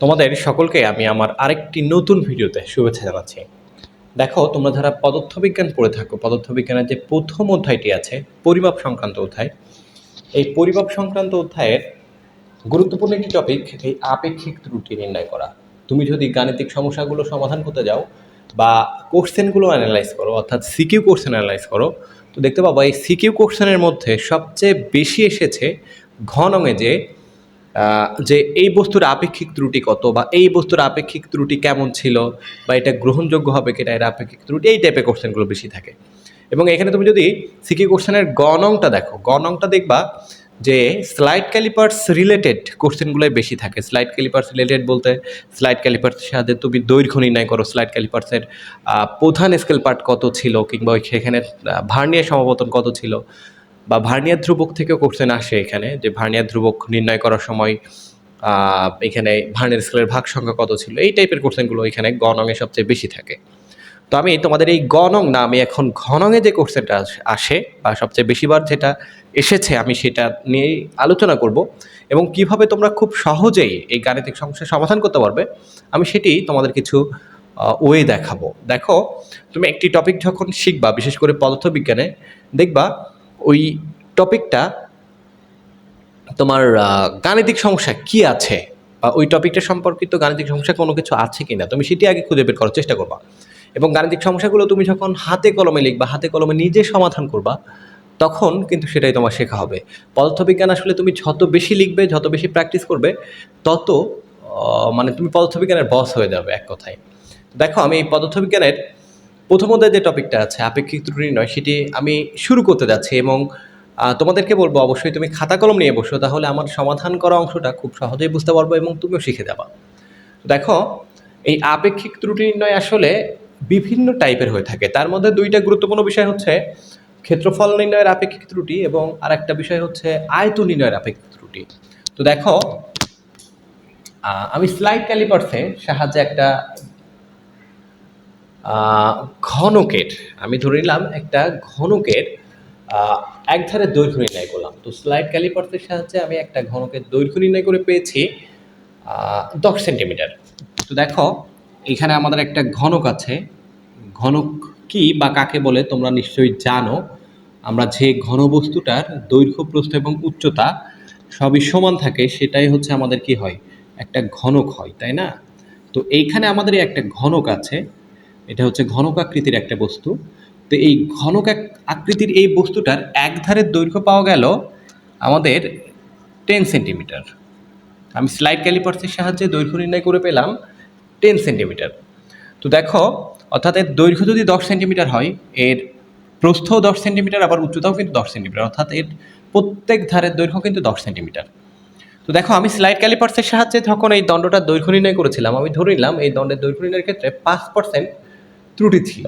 তোমাদের সকলকে আমি আমার আরেকটি নতুন ভিডিওতে শুভেচ্ছা জানাচ্ছি। দেখো, তোমরা যারা পদার্থবিজ্ঞান পড়ে থাকো, পদার্থবিজ্ঞানের যে প্রথম অধ্যায়টি আছে, পরিমাপ সংক্রান্ত অধ্যায়, এই পরিমাপ সংক্রান্ত অধ্যায়ের গুরুত্বপূর্ণ একটি টপিক এই আপেক্ষিক ত্রুটি নির্ণয় করা। তুমি যদি গাণিতিক সমস্যাগুলো সমাধান করতে যাও, বা কোশ্চেনগুলো অ্যানালাইজ করো, অর্থাৎ সিকিউ কোশ্চেন অ্যানালাইজ করো, তো দেখতে পাবো এই সিকিউ কোশ্চেনের মধ্যে সবচেয়ে বেশি এসেছে ঘনঙে যে যে এই বস্তুর আপেক্ষিক ত্রুটি কত বা এই বস্তুর আপেক্ষিক ত্রুটি কেমন ছিল বা এটা গ্রহণযোগ্য হবে কিনা এর আপেক্ষিক ত্রুটি, এই টাইপের কোশ্চেনগুলো বেশি থাকে। এবং এখানে তুমি যদি সিকি কোশ্চেনের গণংটা দেখো, গণংটা দেখবা যে স্লাইড ক্যালিপার্স রিলেটেড কোশ্চেনগুলোই বেশি থাকে। স্লাইড ক্যালিপার্স রিলেটেড বলতে স্লাইড ক্যালিপার্সের সাথে তুমি দৈর্ঘ্য নির্ণয় করো স্লাইড ক্যালিপার্সের প্রধান স্কেল পার্ট কত ছিল কিংবা সেখানে ভার্নিয়ার সমাবর্তন কত ছিল। বা ভার্নিয়ার ধ্রুবক থেকেও কোশ্চেন আসে এখানে, যে ভার্নিয়ার ধ্রুবক নির্ণয় করার সময় এখানে ভার্নিয়ার স্কেলের ভাগ সংখ্যা কত ছিল? এই টাইপের কোশ্চেনগুলো এখানে গণঙে সবচেয়ে বেশি থাকে। তো আমি তোমাদের এই গণং না, আমি এখন ঘনঙে যে কোশ্চেনটা আসে বা সবচেয়ে বেশিবার যেটা এসেছে, আমি সেটা নিয়েই আলোচনা করব এবং কীভাবে তোমরা খুব সহজেই এই গাণিতিক সমস্যার সমাধান করতে পারবে, আমি সেটি তোমাদের কিছু ওয়ে দেখাবো। দেখো, তুমি একটি টপিক যখন শিখবা, বিশেষ করে পদার্থবিজ্ঞানে, দেখবা ওই টপিকটা তোমার গাণিতিক সমস্যা কি আছে? বা ওই টপিকটা সম্পর্কিত গাণিতিক সমস্যা কোনো কিছু আছে কি না তুমি সেটি আগে খুঁজে বের করার চেষ্টা করবা। এবং গাণিতিক সমস্যাগুলো তুমি যখন হাতে কলমে লিখবা, হাতে কলমে নিজে সমাধান করবা, তখন কিন্তু সেটাই তোমার শেখা হবে। পদার্থবিজ্ঞান আসলে তুমি যত বেশি লিখবে, যত বেশি প্র্যাকটিস করবে, তত মানে তুমি পদার্থবিজ্ঞানের বস হয়ে যাবে এক কথায়। দেখো, আমি এই পদার্থবিজ্ঞানের প্রথম অধ্যায়ে যে টপিকটা আছে, আপেক্ষিক ত্রুটি নয় সেটি আমি শুরু করতে যাচ্ছি এবং তোমাদেরকে বলব, অবশ্যই তুমি খাতা কলম নিয়ে বসো, তাহলে আমার সমাধান করা অংশটা খুব সহজেই বুঝতে পারব এবং তুমিও শিখে যাবা। দেখো, এই আপেক্ষিক ত্রুটি নির্ণয় আসলে বিভিন্ন টাইপের হয়ে থাকে। তার মধ্যে দুইটা গুরুত্বপূর্ণ বিষয় হচ্ছে ক্ষেত্রফল নির্ণয়ের আপেক্ষিক ত্রুটি এবং আরেকটা বিষয় হচ্ছে আয়ত নির্ণয়ের আপেক্ষিক ত্রুটি। তো দেখো আমি স্লাইড ক্যালিপার্সে সাহায্যে একটা ঘনকের আমি ধরে নিলাম একটা ঘনকের এক ধারে দৈর্ঘ্য নির্ণয় করলাম। তো স্লাইড ক্যালিপার্সের সাহায্যে আমি একটা ঘনকের দৈর্ঘ্য নির্ণয় করে পেয়েছি দশ সেন্টিমিটার তো দেখো, এখানে আমাদের একটা ঘনক আছে। ঘনক কি বা কাকে বলে তোমরা নিশ্চয়ই জানো। আমরা যে ঘনবস্তুটার দৈর্ঘ্য, প্রস্থ এবং উচ্চতা সবই সমান থাকে, সেটাই হচ্ছে আমাদের কি হয়? একটা ঘনক হয়, তাই না? তো এইখানে আমাদের একটা ঘনক আছে। এটা হচ্ছে ঘনক আকৃতির একটা বস্তু। তো এই ঘনক আকৃতির এই বস্তুটার এক ধারের দৈর্ঘ্য পাওয়া গেল আমাদের টেন সেন্টিমিটার আমি স্লাইড ক্যালিপার্সের সাহায্যে দৈর্ঘ্য নির্ণয় করে পেলাম টেন সেন্টিমিটার তো দেখো, অর্থাৎ এর দৈর্ঘ্য যদি দশ সেন্টিমিটার হয়, এর প্রস্থ দশ সেন্টিমিটার আবার উচ্চতাও কিন্তু দশ সেন্টিমিটার অর্থাৎ এর প্রত্যেক ধারের দৈর্ঘ্য কিন্তু দশ সেন্টিমিটার তো দেখো, আমি স্লাইড ক্যালিপার্সের সাহায্যে যখন এই দণ্ডটার দৈর্ঘ্য নির্ণয় করেছিলাম, আমি ধরে নিলাম এই দণ্ডের দৈর্ঘ্য নির্ণয়ের ক্ষেত্রে পাঁচ পার্সেন্ট ত্রুটি ছিল।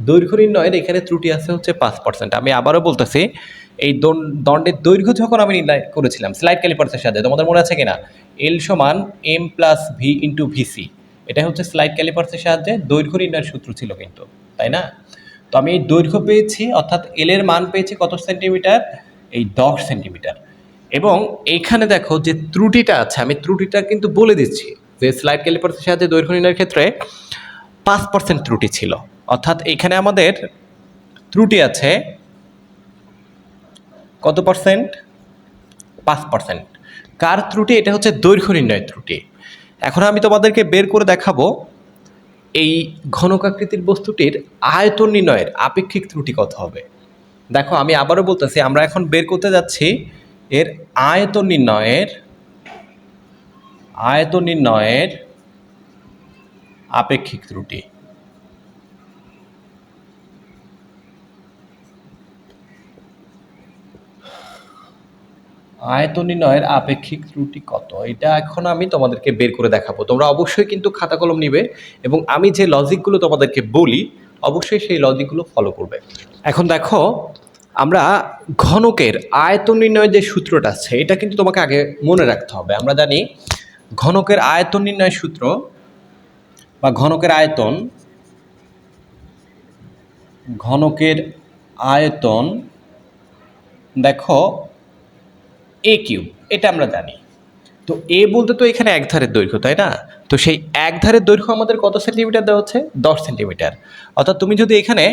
দৈর্ঘ্য নির্ণয়ের এখানে ত্রুটি আছে হচ্ছে পাঁচ পার্সেন্ট আমি আবারও বলতেছি, এই দণ্ডের দৈর্ঘ্য যখন আমি নির্ণয় করেছিলাম স্লাইড ক্যালিপার্সের সাথে তোমাদের মনে আছে কিনা? এল সমান M plus V into VC এটা হচ্ছে স্লাইড ক্যালিপার্সের সাহায্যে দৈর্ঘ্য নির্ণয়ের সূত্র ছিল কিন্তু, তাই না? তো আমি এই দৈর্ঘ্য পেয়েছি, অর্থাৎ এল এর মান পেয়েছি কত সেন্টিমিটার? এই দশ সেন্টিমিটার। এবং এইখানে দেখো যে ত্রুটিটা আছে, আমি ত্রুটিটা কিন্তু বলে দিচ্ছি যে স্লাইড ক্যালিপার্সের সাহায্যে দৈর্ঘ্য নির্ণয়ের ক্ষেত্রে পাঁচ পার্সেন্ট ত্রুটি ছিল। অর্থাৎ এখানে আমাদের ত্রুটি আছে কত পার্সেন্ট পাঁচ পার্সেন্ট কার ত্রুটি? এটা হচ্ছে দৈর্ঘ্য নির্ণয়ের ত্রুটি। এখন আমি তোমাদেরকে বের করে দেখাবো এই ঘনকাকৃতির বস্তুটির আয়তন নির্ণয়ের আপেক্ষিক ত্রুটি কত হবে। দেখো, আমি আবারও বলতেছি, আমরা এখন বের করতে যাচ্ছি এর আয়তন নির্ণয়ের আয়তন নির্ণয়ের আপেক্ষিক ত্রুটি। আয়তন নির্ণয়ের আপেক্ষিক ত্রুটি কত? এটা এখন আমি তোমাদেরকে বের করে দেখাবো। তোমরা অবশ্যই কিন্তু খাতা কলম নিবে এবং আমি যে লজিকগুলো তোমাদেরকে বলি, অবশ্যই সেই লজিকগুলো ফলো করবে। এখন দেখো, আমরা ঘনকের আয়তন নির্ণয়ের যে সূত্রটা আছে, এটা কিন্তু তোমাকে আগে মনে রাখতে হবে। আমরা জানি ঘনকের আয়তন নির্ণয়ের সূত্র বা ঘনকের আয়তন ঘনকের আয়তন, দেখো এ কিউব এটা আমরা জানি। তো এ বলতে তো এখানে এক ধারের দৈর্ঘ্য, তাই না? তো সেই এক ধারের দৈর্ঘ্য আমাদের কত সেন্টিমিটার দেওয়া হচ্ছে? দশ সেন্টিমিটার। অর্থাৎ তুমি যদি এখানে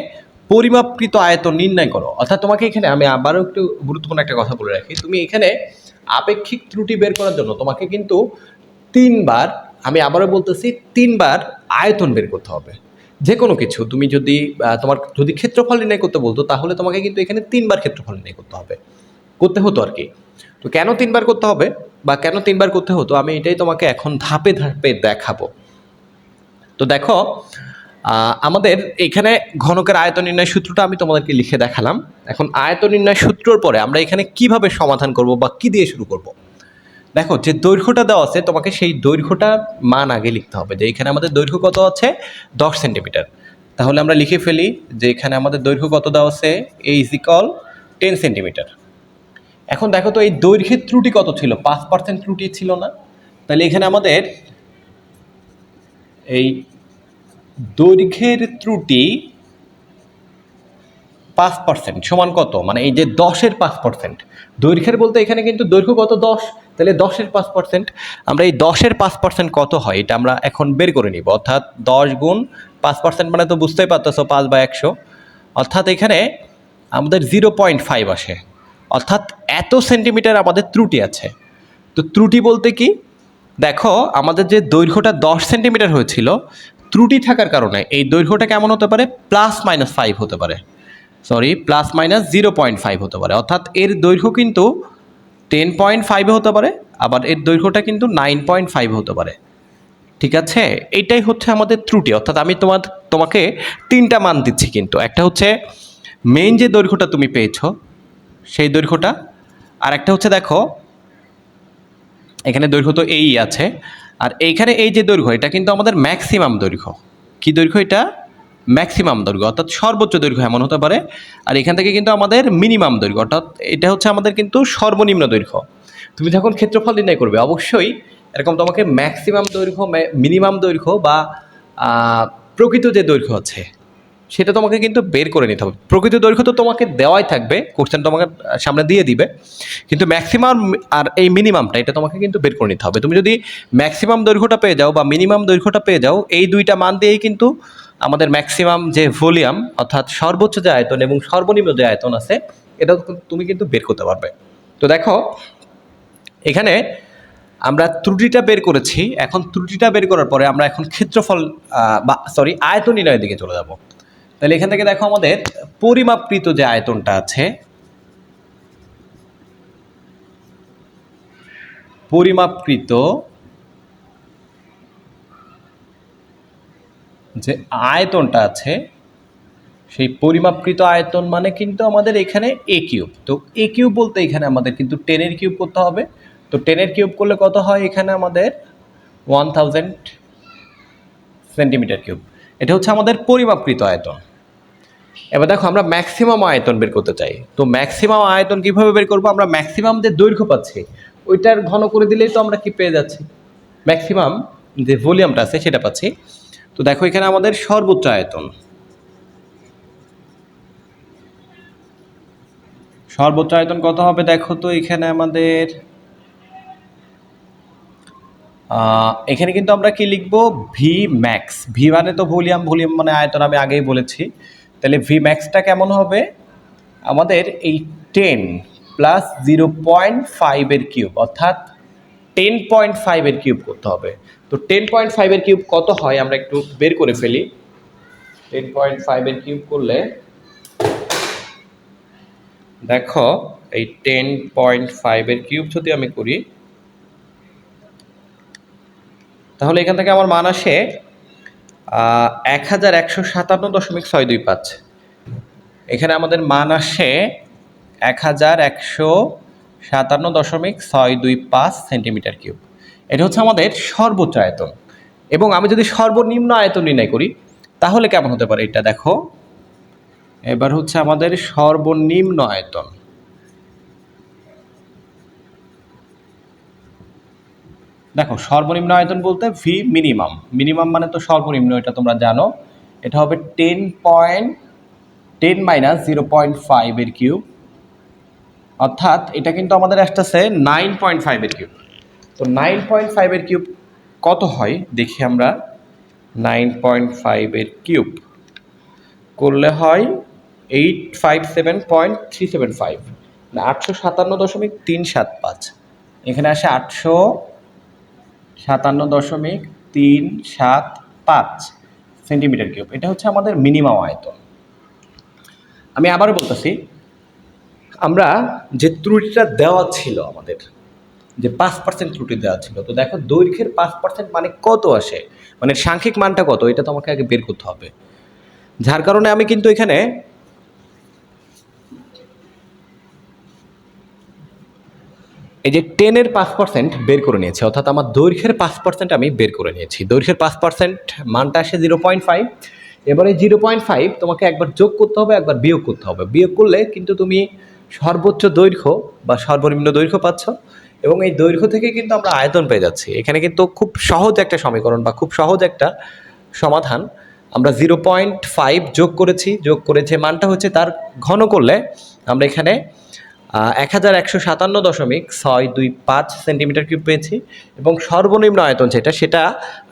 পরিমাপকৃত আয়তন নির্ণয় করো, অর্থাৎ তোমাকে এখানে আমি আবারও একটু গুরুত্বপূর্ণ একটা কথা বলে রাখি। তুমি এখানে আপেক্ষিক ত্রুটি বের করার জন্য তোমাকে কিন্তু তিনবার আমি আবারও বলতেছি, তিনবার আয়তন বের করতে হবে। যে কোনো কিছু, তুমি যদি তোমার যদি ক্ষেত্রফল নির্ণয় করতে বলতো, তাহলে তোমাকে কিন্তু এখানে তিনবার ক্ষেত্রফল নির্ণয় করতে হবে। করতে হতো আর কি। তো কেন তিনবার করতে হবে বা কেন তিনবার করতে হতো, আমি এটাই তোমাকে এখন ধাপে ধাপে দেখাবো। তো দেখো আমাদের এখানে ঘনকের আয়তন নির্ণয় সূত্রটা আমি তোমাদেরকে লিখে দেখালাম। এখন আয়তন নির্ণয় সূত্রর পরে আমরা এখানে কীভাবে সমাধান করব বা কি দিয়ে শুরু করব? দেখো, যে দৈর্ঘ্যটা দেওয়া আছে, তোমাকে সেই দৈর্ঘ্যটার মান আগে লিখতে হবে, যে এখানে আমাদের দৈর্ঘ্য কত আছে? দশ সেন্টিমিটার। তাহলে আমরা লিখে ফেলি যে এখানে আমাদের দৈর্ঘ্য কত দেওয়া আছে? এই ইজিকল টেন সেন্টিমিটার। এখন দেখো তো, এই দৈর্ঘ্যের ত্রুটি কত ছিল? পাঁচ পার্সেন্ট ত্রুটি ছিল না। তাহলে এখানে আমাদের এই দৈর্ঘ্যের ত্রুটি পাঁচ পার্সেন্ট সমান কত? মানে এই যে দশের পাঁচ পার্সেন্ট দৈর্ঘ্যের বলতে এখানে কিন্তু দৈর্ঘ্য কত? দশ। তাহলে দশের পাঁচ পার্সেন্ট আমরা এই দশের পাঁচ পার্সেন্ট কত হয়? এটা আমরা এখন বের করে নিব। অর্থাৎ দশ গুণ পাঁচ পার্সেন্ট মানে তো বুঝতেই পারতেছো পাঁচ বা একশো। অর্থাৎ এখানে আমাদের জিরো পয়েন্ট ফাইভ আসে। অর্থাৎ এত সেন্টিমিটার আমাদের ত্রুটি আছে। তো ত্রুটি বলতে কি? দেখো, আমাদের যে দৈর্ঘ্যটা দশ সেন্টিমিটার হয়েছিল, ত্রুটি থাকার কারণে এই দৈর্ঘ্যটা কেমন হতে পারে? প্লাস মাইনাস ফাইভ হতে পারে। Sorry plus minus zero point five হতে পারে। অর্থাৎ এর দৈর্ঘ্য কিন্তু টেন পয়েন্ট ফাইভে হতে পারে, আবার এর দৈর্ঘ্যটা কিন্তু নাইন পয়েন্ট ফাইভ হতে পারে। ঠিক আছে? এইটাই হচ্ছে আমাদের ত্রুটি। অর্থাৎ আমি তোমার তোমাকে তিনটা মান দিচ্ছি কিন্তু। একটা হচ্ছে মেইন যে দৈর্ঘ্যটা তুমি পেয়েছ, সেই দৈর্ঘ্যটা। আর একটা হচ্ছে দেখো, এখানে দৈর্ঘ্য তো এই আছে। আর এইখানে এই যে দৈর্ঘ্য, এটা কিন্তু আমাদের ম্যাক্সিমাম দৈর্ঘ্য। কি দৈর্ঘ্য এটা? ম্যাক্সিমাম দৈর্ঘ্য, অর্থাৎ সর্বোচ্চ দৈর্ঘ্য এমন হতে পারে। আর এখান থেকে কিন্তু আমাদের মিনিমাম দৈর্ঘ্য, অর্থাৎ এটা হচ্ছে আমাদের কিন্তু সর্বনিম্ন দৈর্ঘ্য। তুমি যখন ক্ষেত্রফল নির্ণয় করবে, অবশ্যই এরকম তোমাকে ম্যাক্সিমাম দৈর্ঘ্য মিনিমাম দৈর্ঘ্য বা প্রকৃত যে দৈর্ঘ্য আছে, সেটা তোমাকে কিন্তু বের করে নিতে হবে। প্রকৃত দৈর্ঘ্য তো তোমাকে দেওয়াই থাকবে কোশ্চেন তোমাকে সামনে দিয়ে দিবে। কিন্তু ম্যাক্সিমাম আর এই মিনিমামটা, এটা তোমাকে কিন্তু বের করে নিতে হবে। তুমি যদি ম্যাক্সিমাম দৈর্ঘ্যটা পেয়ে যাও বা মিনিমাম দৈর্ঘ্যটা পেয়ে যাও, এই দুইটা মান দিয়েই কিন্তু আমাদের ম্যাক্সিমাম যে ভলিউম, অর্থাৎ সর্বোচ্চ যে আয়তন এবং সর্বনিম্ন যে আয়তন আছে, এটা তুমি কিন্তু বের করতে পারবে। তো দেখো, এখানে আমরা ত্রুটিটা বের করেছি। এখন ত্রুটিটা বের করার পরে আমরা এখন ক্ষেত্রফল বা সরি আয়তন নির্ণয়ের দিকে চলে যাব। তাহলে এখান থেকে দেখো আমাদের পরিমাপকৃত যে আয়তনটা আছে, পরিমাপকৃত যে আয়তনটা আছে, সেই পরিমাপকৃত আয়তন মানে কিন্তু আমাদের এখানে এ কিউব তো এ কিউব বলতে এখানে আমাদের কিন্তু টেনের কিউব করতে হবে। তো টেনের কিউব করলে কত হয়? এখানে আমাদের ওয়ান থাউজেন্ড সেন্টিমিটার কিউব এটা হচ্ছে আমাদের পরিমাপকৃত আয়তন। এবার দেখো, আমরা ম্যাক্সিমাম আয়তন বের করতে চাই। তো ম্যাক্সিমাম আয়তন কীভাবে বের করব? আমরা ম্যাক্সিমাম যে দৈর্ঘ্য পাচ্ছি, ওইটার ঘন করে দিলেই তো আমরা কি পেয়ে যাচ্ছি? ম্যাক্সিমাম যে ভলিউমটা আছে, সেটা পাচ্ছি তো দেখো এখানে আমাদের সর্বোচ্চ আয়তন। সর্বোচ্চ আয়তন কত হবে দেখো তো এখানে আমাদের এখানে কিন্তু আমরা কি লিখব? ভি ম্যাক্স ভি মানে তো ভলিউম ভলিউম মানে আয়তন আমি আগেই বলেছি। তাহলে ভি ম্যাক্সটা কেমন হবে? আমাদের এই টেন প্লাস জিরো পয়েন্ট ফাইভের কিউব অর্থাৎ টেন পয়েন্ট ফাইভের কিউব করতে হবে। তো টেন পয়েন্ট ফাইভের কিউব কত হয় আমরা একটু বের করে ফেলি। টেন পয়েন্ট ফাইভের কিউব করলে দেখো, এই টেন পয়েন্ট ফাইভের কিউব যদি আমি করি, তাহলে এখান থেকে আমার মান আসে এক হাজার একশো সাতান্ন দশমিক ছয় দুই পাঁচ। এখানে আমাদের মান আসে এক হাজার একশো সাতান্ন দশমিক ছয় দুই পাঁচ সেন্টিমিটার কিউব। এটা হচ্ছে আমাদের সর্বোচ্চ আয়তন। এবং আমি যদি সর্বনিম্ন আয়তন নির্ণয় করি, তাহলে কেমন হতে পারে? এটা দেখো। এবার হচ্ছে আমাদের সর্বনিম্ন আয়তন। দেখো, সর্বনিম্ন আয়তন বলতে ভি মিনিমাম মিনিমাম মানে তো সর্বনিম্ন, এটা তোমরা জানো। এটা হবে ten point ten minus zero point ফাইভের কিউব অর্থাৎ এটা কিন্তু আমাদের আসতেছে নাইন পয়েন্ট ফাইভের কিউব তো নাইন পয়েন্ট ফাইভের কিউব কত হয়? দেখি আমরা। নাইন পয়েন্ট ফাইভের কিউব করলে হয় eight five seven point three seven five আটশো সাতান্ন দশমিক তিন সাত পাঁচ। এখানে আসে আটশো সাতান্ন দশমিক তিন সাত পাঁচ সেন্টিমিটার কিউব। এটা হচ্ছে আমাদের মিনিমাম আয়তন। আমি আবারও বলতেছি, আমরা যে ত্রুটিটা দেওয়া ছিল আমাদের যে পাঁচ পার্সেন্ট ত্রুটি দেওয়া ছিল। তো দেখো দৈর্ঘ্যের পাঁচ পার্সেন্ট মানে কত আসে? মানে সাংখ্যিক মানটা কত? এটা তোমাকে আগে বের করতে হবে। যার কারণে আমি কিন্তু এখানে এই যে টেনের পাঁচ পার্সেন্ট বের করে নিয়েছি, অর্থাৎ আমার দৈর্ঘ্যের পাঁচ পার্সেন্ট আমি বের করে নিয়েছি। দৈর্ঘ্যের পাঁচ পার্সেন্ট মানটা আসে জিরো পয়েন্ট ফাইভ এবারে জিরো পয়েন্ট ফাইভ তোমাকে একবার যোগ করতে হবে, একবার বিয়োগ করতে হবে। বিয়োগ করলে কিন্তু তুমি সর্বোচ্চ দৈর্ঘ্য বা সর্বনিম্ন দৈর্ঘ্য পাচ্ছ। এবং এই দৈর্ঘ্য থেকে কিন্তু আমরা আয়তন পেয়ে যাচ্ছি। এখানে কিন্তু খুব সহজ একটা সমীকরণ বা খুব সহজ একটা সমাধান। আমরা জিরো পয়েন্ট ফাইভ যোগ করেছি, যোগ করেছে মানটা হচ্ছে তার ঘন করলে আমরা এখানে এক হাজার একশো সাতান্ন দশমিক ছয় দুই পাঁচ সেন্টিমিটার কিউব পেয়েছি এবং সর্বনিম্ন আয়তন যেটা, সেটা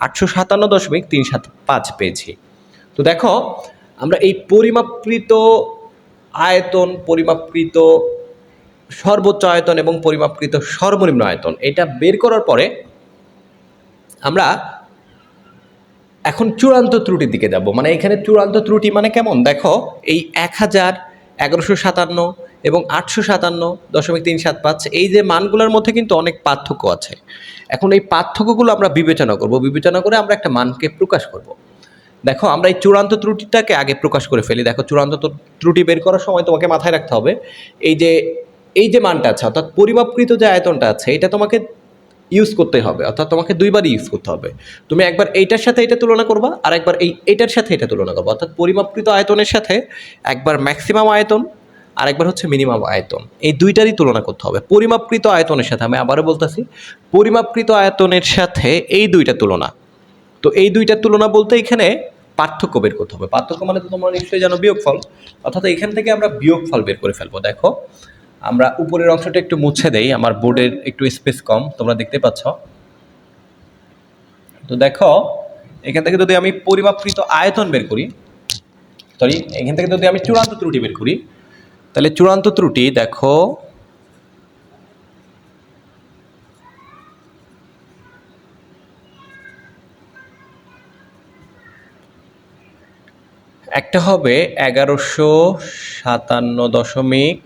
আটশো সাতান্ন দশমিক তিন সাত পাঁচ পেয়েছি। তো দেখো, আমরা এই পরিমাপকৃত আয়তন, পরিমাপকৃত সর্বোচ্চ আয়তন এবং পরিমাপকৃত সর্বনিম্ন আয়তন। এটা বের করার পরে আমরা এখন চূড়ান্ত ত্রুটির দিকে যাব। মানে এখানে চূড়ান্ত ত্রুটি মানে কেমন? দেখো, এই এক হাজার এগারোশো সাতান্ন এবং আটশো সাতান্ন দশমিক তিন সাত পাঁচ, এই যে মানগুলোর মধ্যে কিন্তু অনেক পার্থক্য আছে। এখন এই পার্থক্যগুলো আমরা বিবেচনা করব। বিবেচনা করে আমরা একটা মানকে প্রকাশ করব। দেখো, আমরা এই চূড়ান্ত ত্রুটিটাকে আগে প্রকাশ করে ফেলি। দেখো, চূড়ান্ত ত্রুটি বের করার সময় তোমাকে মাথায় রাখতে হবে। এই যে এই যে মানটা আছে, অর্থাৎ পরিমাপকৃত যে আয়তনটা আছে, এটা তোমাকে ইউজ করতে হবে, অর্থাৎ তোমাকে দুইবার ইউজ করতে হবে। তুমি একবার এইটার সাথে এটা তুলনা করবা, আর একবার এই এটার সাথে এটা তুলনা করবা, অর্থাৎ পরিমাপকৃত আয়তনের সাথে একবার ম্যাক্সিমাম আয়তন, আর একবার হচ্ছে মিনিমাম আয়তন। এই দুইটারই তুলনা করতে হবে। পরিমাপকৃত আয়তনের সাথে, আমি আবারও বলতেছি, পরিমাপকৃত আয়তনের সাথে এই দুইটা তুলনা। তো এই দুইটার তুলনা বলতে এখানে পার্থক্য বের করতে হবে। পার্থক্য মানে তো তোমরা নিশ্চয়ই জানো বিয়োগফল, অর্থাৎ এখান থেকে আমরা বিয়োগফল বের করে ফেলব। দেখো আমরা উপরের অংশটা একটু মুছে দেই, আমার বোর্ডের একটু স্পেস কম, তোমরা দেখতে পাচ্ছ। তো দেখো, এখান থেকে যদি আমি পরিমাপকৃত আয়তন বের করি সরি এখান থেকে যদি আমি চূড়ান্ত ত্রুটি বের করি, তাহলে চূড়ান্ত ত্রুটি দেখো, একটা হবে এগারোশো সাতান্ন দশমিক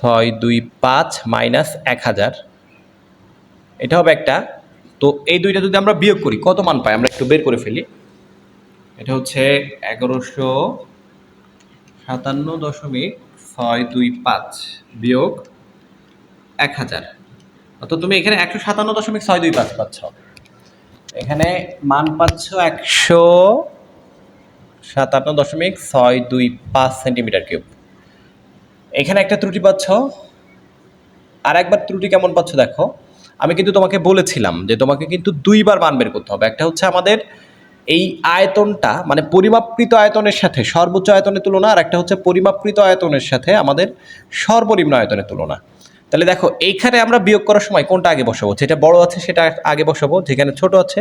ছয় দুই পাঁচ মাইনাস এক হাজার। এটা হবে একটা। তো এই দুইটা যদি আমরা বিয়োগ করি, কত মান পাই? আমরা একটু বের করে ফেলি। এটা হচ্ছে এগারোশো সাতান্ন দশমিক ছয় দুই পাঁচ বিয়োগ এক হাজার। অর্থাৎ তুমি এখানে একশো সাতান্ন দশমিক ছয় দুই পাঁচ পাচ্ছ। এখানে মান পাচ্ছ একশো সাতান্ন দশমিক ছয় দুই পাঁচ সেন্টিমিটার কিউব। এখানে একটা ত্রুটি পাচ্ছ। আর একবার ত্রুটি কেমন পাচ্ছ দেখো। আমি কিন্তু তোমাকে বলেছিলাম যে তোমাকে কিন্তু দুইবার মান বের করতে হবে। একটা হচ্ছে আমাদের এই আয়তনটা মানে পরিমাপকৃত আয়তনের সাথে, সর্বোচ্চ আয়তনের তুলনা, আর একটা হচ্ছে পরিমাপকৃত আয়তনের সাথে আমাদের সর্বনিম্ন আয়তনের তুলনা। তাহলে দেখো, এইখানে আমরা বিয়োগ করার সময় কোনটা আগে বসাবো? যেটা বড় আছে সেটা আগে বসাবো, যেখানে ছোট আছে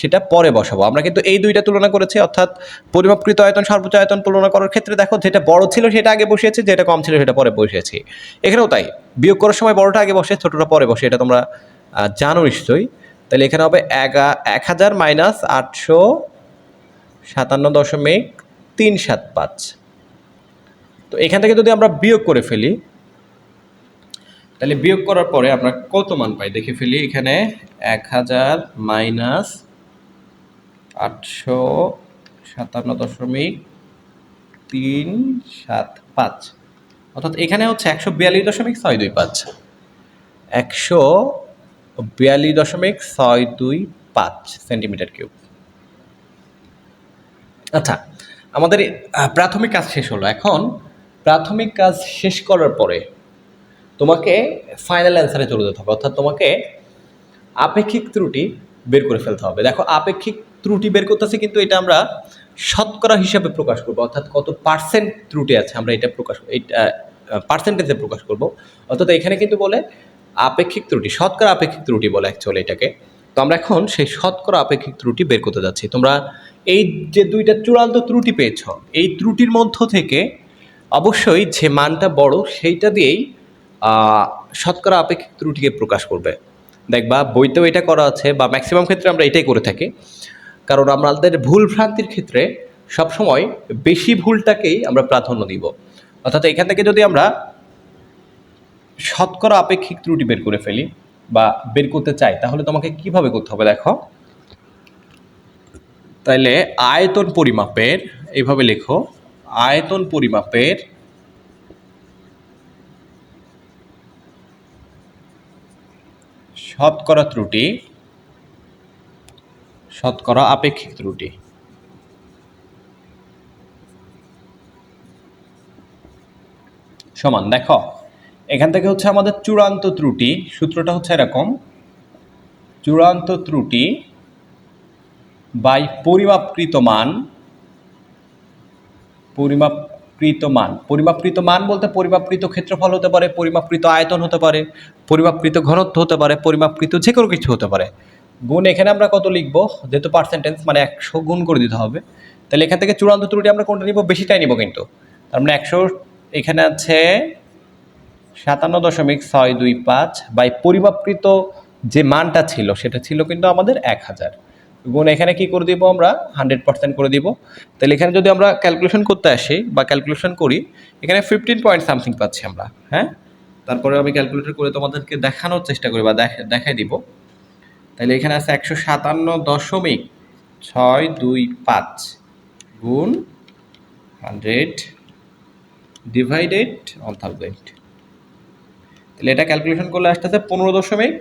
সেটা পরে বসাবো। আমরা কিন্তু এই দুইটা তুলনা করেছি, অর্থাৎ পরিমাপকৃত আয়তন, সর্বোচ্চ আয়তন তুলনা করার ক্ষেত্রে দেখো, যেটা বড় ছিল সেটা আগে বসিয়েছি, যেটা কম ছিল সেটা পরে বসিয়েছি। এখানেও তাই, বিয়োগ করার সময় বড়টা আগে বসে, ছোটটা পরে বসে, এটা তোমরা জানো নিশ্চয়ই। তাহলে এখানে হবে এগা, এক হাজার মাইনাস আটশো সাতান্ন দশমিক তিন সাত পাঁচ। তো এখান থেকে যদি আমরা বিয়োগ করে ফেলি তাহলে বিয়োগ করার পরে আমরা কত মান পাই? দেখে ফেলি এখানে এক হাজার মাইনাস আটশো সাতান্ন দশমিক তিন সাত পাঁচ। অর্থাৎ এখানে হচ্ছে একশো বিয়াল্লিশ দশমিক ছয় দুই পাঁচ। একশো বিয়াল্লিশ দশমিক ছয় দুই পাঁচ সেন্টিমিটার কিউব। আচ্ছা আমাদের প্রাথমিক কাজ শেষ হলো। এখন প্রাথমিক কাজ শেষ করার পরে তোমাকে ফাইনাল অ্যান্সারে চলে যেতে হবে, অর্থাৎ তোমাকে আপেক্ষিক ত্রুটি বের করে ফেলতে হবে। দেখো, আপেক্ষিক ত্রুটি বের করতেছে কিন্তু এটা আমরা শতকরা হিসাবে প্রকাশ করব, অর্থাৎ কত পার্সেন্ট ত্রুটি আছে আমরা এটা প্রকাশ এইটা পার্সেন্টেজে প্রকাশ করব। অর্থাৎ এখানে কিন্তু বলে আপেক্ষিক ত্রুটি, শতকরা আপেক্ষিক ত্রুটি বলে অ্যাকচুয়ালি এটাকে। তো আমরা এখন সেই শতকরা আপেক্ষিক ত্রুটি বের করতে যাচ্ছি। তোমরা এই যে দুইটা চূড়ান্ত ত্রুটি পেয়েছ, এই ত্রুটির মধ্য থেকে অবশ্যই যে মানটা বড়, সেইটা দিয়েই শতকরা আপেক্ষিক ত্রুটিকে প্রকাশ করবে। দেখবা, বইতেও এটা করা আছে বা ম্যাক্সিমাম ক্ষেত্রে আমরা এটাই করে থাকি। কারণ আমাদের ভুল ভ্রান্তির ক্ষেত্রে সবসময় বেশি ভুলটাকেই আমরা প্রাধান্য দিব। অর্থাৎ এখান থেকে যদি আমরা শতকরা আপেক্ষিক ত্রুটি বের করে ফেলি বা বের করতে চাই, তাহলে তোমাকে কীভাবে করতে হবে দেখো? তাইলে আয়তন পরিমাপের এইভাবে লেখো, আয়তন পরিমাপের শতকরা ত্রুটি, শতকরা আপেক্ষিক ত্রুটি। সমান, দেখো, এখান থেকে হচ্ছে আমাদের চূড়ান্ত ত্রুটি, সূত্রটা হচ্ছে এরকম, চূড়ান্ত ত্রুটি বাই পরিমাপকৃত মান পরিমাপকৃত মান। পরিমাপকৃত মান বলতে পরিমাপকৃত ক্ষেত্রফল হতে পারে, পরিমাপকৃত আয়তন হতে পারে, পরিমাপকৃত ঘনত্ব হতে পারে, পরিমাপকৃত যে কোনো কিছু হতে পারে। গুণ এখানে আমরা কত লিখব? যেহেতু পার্সেন্টেজ মানে একশো গুণ করে দিতে হবে। তাহলে এখান থেকে চূড়ান্ত ত্রুটি আমরা কোনটা নিব? বেশিটাই নিব কিন্তু। তার মানে একশো এখানে আছে সাতান্ন দশমিক ছয় দুই পাঁচ বাই পরিমাপকৃত যে মানটা ছিল, সেটা ছিল কিন্তু আমাদের এক হাজার। গুণ এখানে কি করে দিব আমরা? হান্ড্রেড পার্সেন্ট করে দিব। তাহলে এখানে যদি আমরা ক্যালকুলেশন করতে আসি বা ক্যালকুলেশন করি, এখানে ফিফটিন পয়েন্ট সামথিং পাচ্ছি আমরা হ্যাঁ? তারপরে আমি ক্যালকুলেটর করে তোমাদেরকে দেখানোর চেষ্টা করি বা দেখ- দেখাই দিব। তাহলে এখানে আছে একশো সাতান্ন দশমিক ছয় দুই পাঁচ গুণ হান্ড্রেড ডিভাইডেড ওয়ান থাউজেন্ড তাহলে এটা ক্যালকুলেশন করলে আসতেছে পনেরো দশমিক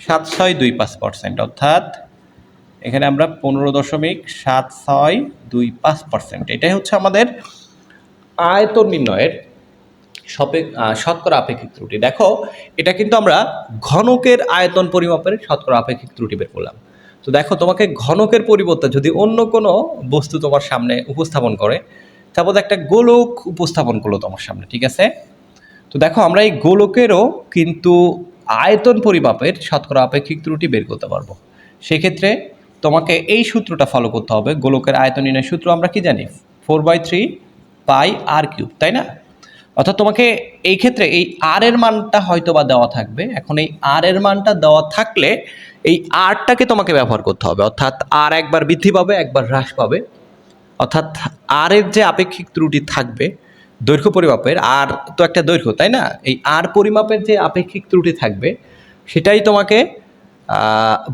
সাত ছয় দুই পাঁচ পার্সেন্ট অর্থাৎ এখানে আমরা পনেরো দশমিক সাত ছয় দুই পাঁচ পার্সেন্ট এটাই হচ্ছে আমাদের আয়তন নির্ণয়ের সপে শতকরা আপেক্ষিক ত্রুটি। দেখো, এটা কিন্তু আমরা ঘনকের আয়তন পরিমাপের শতকরা আপেক্ষিক ত্রুটি বের করলাম। তো দেখো, তোমাকে ঘনকের পরিবর্তে যদি অন্য কোনো বস্তু তোমার সামনে উপস্থাপন করে তারপর একটা গোলক উপস্থাপন করল তোমার সামনে, ঠিক আছে? তো দেখো, আমরা এই গোলকেরও কিন্তু আয়তন পরিমাপের শতকরা আপেক্ষিক ত্রুটি বের করতে পারব। সেক্ষেত্রে তোমাকে এই সূত্রটা ফলো করতে হবে। গোলকের আয়তন সূত্র আমরা কি জানি? Four by three pi r cube তাই না? অর্থাৎ তোমাকে এই ক্ষেত্রে এই আর এর মানটা হয়তো বা দেওয়া থাকবে। এখন এই আর এর মানটা দেওয়া থাকলে এই আরটাকে তোমাকে ব্যবহার করতে হবে। অর্থাৎ আর একবার বৃদ্ধি পাবে, একবার হ্রাস পাবে। অর্থাৎ আর এর যে আপেক্ষিক ত্রুটি থাকবে, দৈর্ঘ্য পরিমাপের আর তো একটা দৈর্ঘ্য, তাই না? এই আর পরিমাপের যে আপেক্ষিক ত্রুটি থাকবে, সেটাই তোমাকে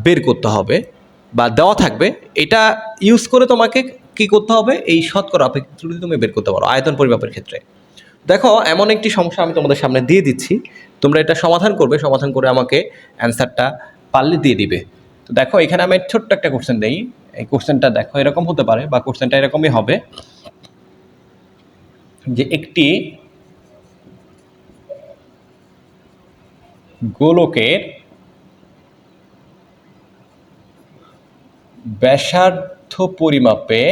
বের করতে হবে। বা দেওয়া থাকবে, এটা ইউজ করে তোমাকে কি করতে হবে? এই শতকরা আপেক্ষিক ত্রুটি তুমি বের করতে পারো আয়তন পরিমাপের ক্ষেত্রে। দেখো, এমন একটি সমস্যা আমি তোমাদের সামনে দিয়ে দিচ্ছি। তোমরা এটা সমাধান করবে, সমাধান করে আমাকে অ্যান্সারটা পারলে দিয়ে দিবে। তো দেখো, এখানে আমি ছোট্ট একটা কোশ্চেন দেই। এই কোশ্চেনটা দেখো, এরকম হতে পারে বা কোশ্চেনটা এরকমই হবে। যে একটি গোলকের ব্যাসার্ধ পরিমাপে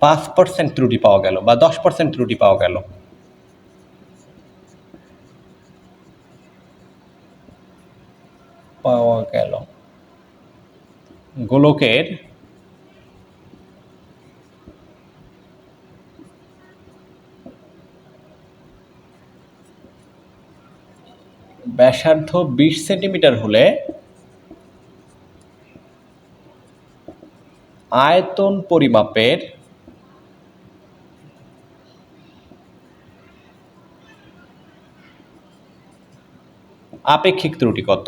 পাঁচ পার্সেন্ট ত্রুটি পাওয়া গেল বা দশ পার্সেন্ট ত্রুটি পাওয়া গেল। পাওয়া গেল। গোলকের ব্যাসার্ধ বিশ সেন্টিমিটার হলে আয়তন পরিমাপের আপেক্ষিক ত্রুটি কত?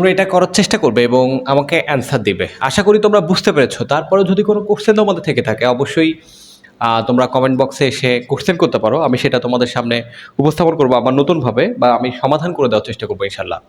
তোমরা এটা করার চেষ্টা করবে এবং আমাকে অ্যান্সার দিবে। আশা করি তোমরা বুঝতে পেরেছ। তারপরে যদি কোনো কোশ্চেন তোমাদের থেকে থাকে, অবশ্যই তোমরা কমেন্ট বক্সে এসে কোশ্চেন করতে পারো। আমি সেটা তোমাদের সামনে উপস্থাপন করব আমার নতুনভাবে বা আমি সমাধান করে দেওয়ার চেষ্টা করব ইনশাল্লাহ